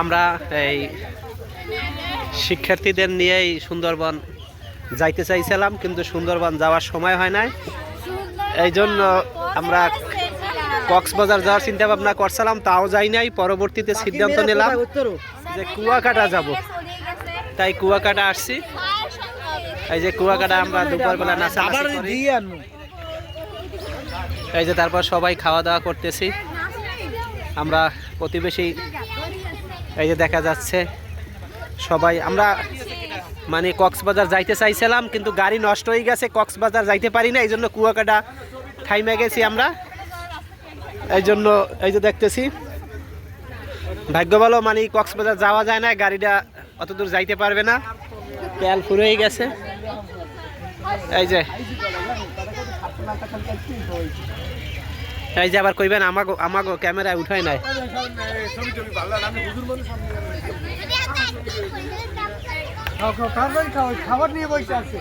আমরা এই শিক্ষার্থীদের নিয়েই সুন্দরবন যাইতে চাইছিলাম কিন্তু সুন্দরবন যাওয়ার সময় হয় নাই। এই জন্য আমরা কক্সবাজার যাওয়ার চিন্তা ভাবনা করছিলাম তাও যাই নাই। পরবর্তীতে সিদ্ধান্ত নিলাম যে কুয়াকাটা যাব। তাই কুয়াকাটা আসছি। এই যে কুয়াকাটা আমরা দুপুরবেলা নাচা এই যে তারপর সবাই খাওয়া দাওয়া করতেছি। আমরা প্রতিবেশী, এই যে দেখা যাচ্ছে সবাই। আমরা মানে কক্সবাজার যাইতে চাইছিলাম, কিন্তু গাড়ি নষ্ট হয়ে গেছে, কক্সবাজার যাইতে পারি না এই জন্য কুয়াকাটা থাইমে গেছি আমরা। এই জন্য, এই যে দেখতেছি। ভাগ্য ভালো মানে কক্সবাজার যাওয়া যায় না, গাড়িটা অত দূর যাইতে পারবে না। তেল ফুরিয়ে গেছে। এই যে। এই যে আবার কইবেন, আমাগো আমাগো ক্যামেরায় উঠাই নাই। খাবার নিয়ে বসে আছে।